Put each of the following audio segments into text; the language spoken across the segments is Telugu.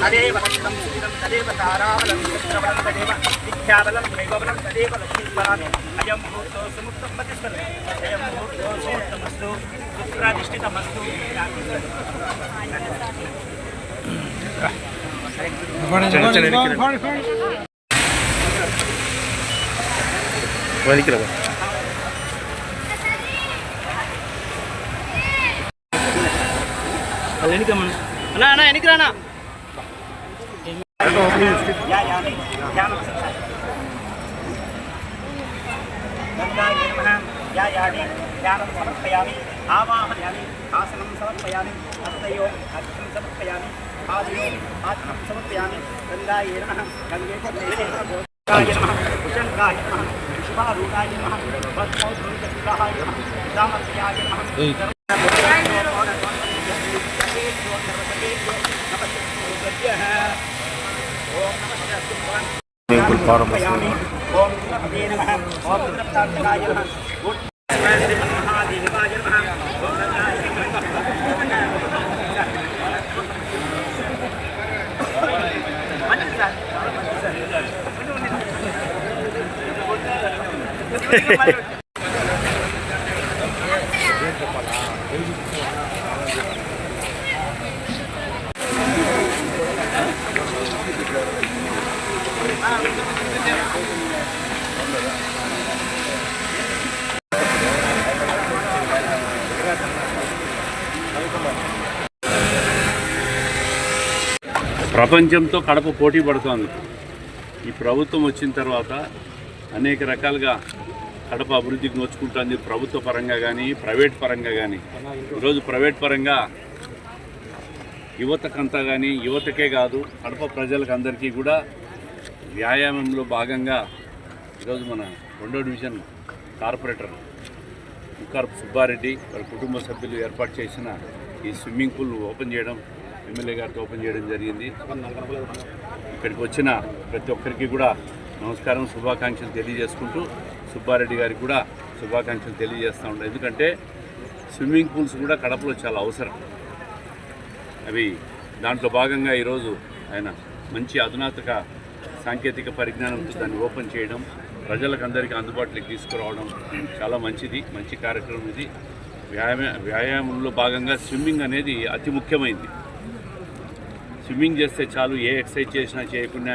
तदेव అన్నా అన్నా ఎనికి రానా ధ్యాయామి ధ్యానం గంగాయ నమః ధ్యాయామి ధ్యానం సమర్పయామి ఆవాహయామి ఆసనం సమర్పయామి హస్తయో అర్ఘ్యం సమర్పయామి పాదయో ఆసనం సమర్పయామి గంగాయ నమః గంగే గంగాయ నమః కుశంగాయ నమః విశ్వారూఢాయ నమః భస్మోద్భవితాయ నమః సామర్థ్యాయ నమః స్విమ్మింగ్ పూల్ ఫారం సమర్పయామి. ఓం నమస్తే నమః. ఓం దత్తాత్రేయాయ నమః. ఓం మహాదేవాయ నమః. ఓం గణాయ నమః. మంచిది సార్. చాలా మంచిది సార్. ప్రపంచంతో కడప పోటీ పడుతోంది. ఈ ప్రభుత్వం వచ్చిన తర్వాత అనేక రకాలుగా కడప అభివృద్ధికి నోచుకుంటుంది. ప్రభుత్వ పరంగా కానీ ప్రైవేట్ పరంగా కానీ ఈరోజు ప్రైవేట్ పరంగా యువతకంతా కానీ యువతకే కాదు కడప ప్రజలకు అందరికీ కూడా వ్యాయామంలో భాగంగా ఈరోజు మన రెండో డివిజన్ కార్పొరేటర్ ముక్కారపు సుబ్బారెడ్డి వారి కుటుంబ సభ్యులు ఏర్పాటు చేసిన ఈ స్విమ్మింగ్ పూల్ ఓపెన్ చేయడం ఎమ్మెల్యే గారితో ఓపెన్ చేయడం జరిగింది. ఇక్కడికి వచ్చిన ప్రతి ఒక్కరికి కూడా నమస్కారం శుభాకాంక్షలు తెలియజేసుకుంటూ సుబ్బారెడ్డి గారికి కూడా శుభాకాంక్షలు తెలియజేస్తూ ఉంటాం ఎందుకంటే స్విమ్మింగ్ పూల్స్ కూడా కడపలో చాలా అవసరం. అవి దాంట్లో భాగంగా ఈరోజు ఆయన మంచి అధునాతక సాంకేతిక పరిజ్ఞానంతో దాన్ని ఓపెన్ చేయడం ప్రజలకు అందరికీ అందుబాటులోకి తీసుకురావడం చాలా మంచిది మంచి కార్యక్రమం ఇది. వ్యాయామ వ్యాయామంలో భాగంగా స్విమ్మింగ్ అనేది అతి ముఖ్యమైనది స్విమ్మింగ్ చేస్తే చాలు ఏ ఎక్సర్సైజ్ చేసినా చేయకుండా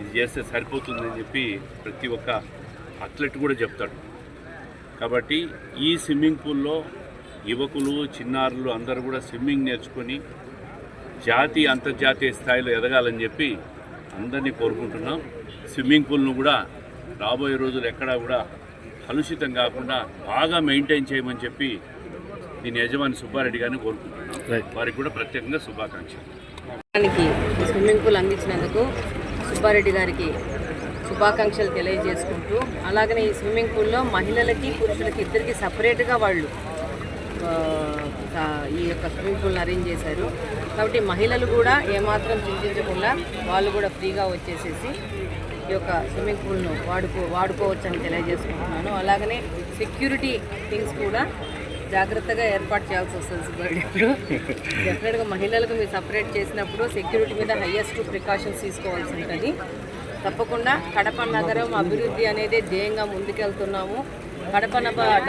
ఇది చేస్తే సరిపోతుందని చెప్పి ప్రతి ఒక్క అథ్లెట్ కూడా చెప్తాడు. కాబట్టి ఈ స్విమ్మింగ్ పూల్లో యువకులు చిన్నారులు అందరూ కూడా స్విమ్మింగ్ నేర్చుకొని జాతీయ అంతర్జాతీయ స్థాయిలో ఎదగాలని చెప్పి అందరినీ కోరుకుంటున్నాం. స్విమ్మింగ్ పూల్ను కూడా రాబోయే రోజులు ఎక్కడా కూడా కలుషితం కాకుండా బాగా మెయింటైన్ చేయమని చెప్పి దీని యజమాని సుబ్బారెడ్డి గారిని కోరుకుంటున్నాం. వారికి కూడా ప్రత్యేకంగా శుభాకాంక్షలు. దానికి స్విమ్మింగ్ పూల్ అందించినందుకు సుబ్బారెడ్డి గారికి శుభాకాంక్షలు తెలియజేసుకుంటూ అలాగనే ఈ స్విమ్మింగ్ పూల్లో మహిళలకి పురుషులకి ఇద్దరికి సపరేట్గా వాళ్ళు ఈ యొక్క స్విమ్మింగ్ పూల్ని అరేంజ్ చేశారు. కాబట్టి మహిళలు కూడా ఏమాత్రం చింతించకుండా వాళ్ళు కూడా ఫ్రీగా వచ్చేసేసి ఈ యొక్క స్విమ్మింగ్ పూల్ను వాడుకో వాడుకోవచ్చని తెలియజేసుకుంటున్నాను. అలాగనే సెక్యూరిటీ థింగ్స్ కూడా జాగ్రత్తగా ఏర్పాటు చేయాల్సి వస్తుంది సుబ్బారెడ్డి ఇప్పుడు డెఫినెట్గా మహిళలకు మీరు సపరేట్ చేసినప్పుడు సెక్యూరిటీ మీద హయ్యెస్ట్ ప్రికాషన్స్ తీసుకోవాల్సి ఉంటుంది. తప్పకుండా కడప నగరం అభివృద్ధి అనేది ధ్యేయంగా ముందుకెళ్తున్నాము. కడప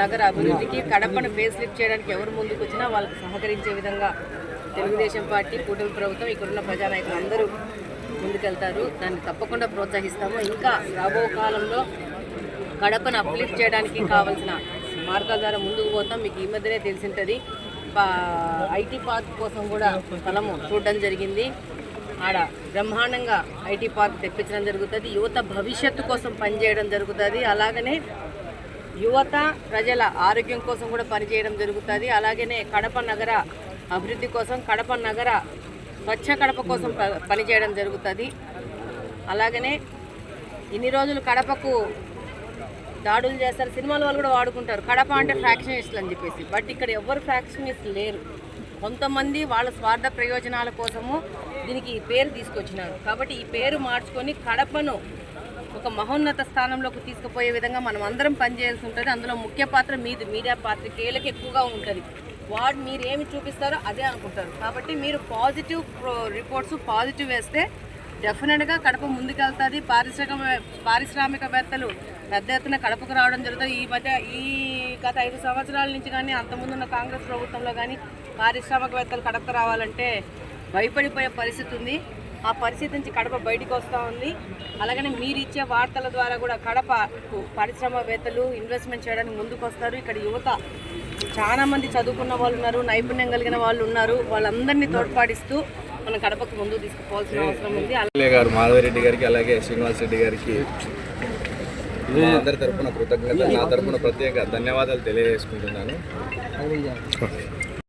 నగర అభివృద్ధికి కడపను ఫేస్ లిఫ్ట్ చేయడానికి ఎవరు ముందుకు వచ్చినా వాళ్ళకి సహకరించే విధంగా తెలుగుదేశం పార్టీ కూటమి ప్రభుత్వం ఇక్కడున్న ప్రజానాయకులు అందరూ ముందుకెళ్తారు. దాన్ని తప్పకుండా ప్రోత్సహిస్తాము. ఇంకా రాబో కాలంలో కడపను అప్లిఫ్ట్ చేయడానికి కావాల్సిన మార్గాల ద్వారా ముందుకు పోతాం. మీకు ఈ మధ్యనే తెలిసింటుంది. ఐటీ పార్క్ కోసం కూడా స్థలము చూడడం జరిగింది. ఆడ బ్రహ్మాండంగా ఐటీ పార్క్ తెప్పించడం జరుగుతుంది. యువత భవిష్యత్తు కోసం పనిచేయడం జరుగుతుంది. అలాగనే యువత ప్రజల ఆరోగ్యం కోసం కూడా పనిచేయడం జరుగుతుంది. అలాగనే కడప నగర అభివృద్ధి కోసం కడప నగర స్వచ్ఛ కడప కోసం ప- పనిచేయడం జరుగుతుంది. అలాగనే ఇన్ని రోజులు కడపకు దాడులు చేస్తారు సినిమాల వాళ్ళు కూడా వాడుకుంటారు. కడప అంటే ఫ్యాక్షనిస్టులు అని చెప్పేసి. బట్ ఇక్కడ ఎవరు ఫ్యాక్షనిస్టులు లేరు. కొంతమంది వాళ్ళ స్వార్థ ప్రయోజనాల కోసము దీనికి ఈ పేరు తీసుకొచ్చినారు. కాబట్టి ఈ పేరు మార్చుకొని కడపను ఒక మహోన్నత స్థానంలోకి తీసుకుపోయే విధంగా మనం అందరం పనిచేయాల్సి ఉంటుంది. అందులో ముఖ్య పాత్ర మీది మీడియా పాత్రికేయులకు ఎక్కువగా ఉంటుంది. వాడు మీరు ఏమి చూపిస్తారో అదే అనుకుంటారు. కాబట్టి మీరు పాజిటివ్ రిపోర్ట్స్ పాజిటివ్ వేస్తే డెఫినెట్గా కడప ముందుకెళ్తుంది. పారిశ్రామిక పారిశ్రామికవేత్తలు పెద్ద ఎత్తున కడపకు రావడం జరుగుతుంది. ఈ మధ్య ఈ గత ఐదు సంవత్సరాల నుంచి కానీ అంతకుముందున్న కాంగ్రెస్ ప్రభుత్వంలో కానీ పారిశ్రామికవేత్తలు కడపకు రావాలంటే భయపడిపోయే పరిస్థితి ఉంది. ఆ పరిస్థితి నుంచి కడప బయటికి వస్తూ ఉంది. అలాగనే మీరు ఇచ్చే వార్తల ద్వారా కూడా కడపకు పారిశ్రామికవేత్తలు ఇన్వెస్ట్మెంట్ చేయడానికి ముందుకు వస్తారు. ఇక్కడ యువత చాలామంది చదువుకున్న వాళ్ళు ఉన్నారు నైపుణ్యం కలిగిన వాళ్ళు ఉన్నారు. వాళ్ళందరినీ తోడ్పాటిస్తూ మనం కడపకు ముందుకు తీసుకుపోవాల్సిన అవసరం ఉంది. గారు మాధవరెడ్డి గారికి అలాగే శ్రీనివాస్ రెడ్డి గారికి అందరి తరపున కృతజ్ఞత నా తరపున ప్రత్యేక ధన్యవాదాలు తెలియజేసుకుంటున్నాను.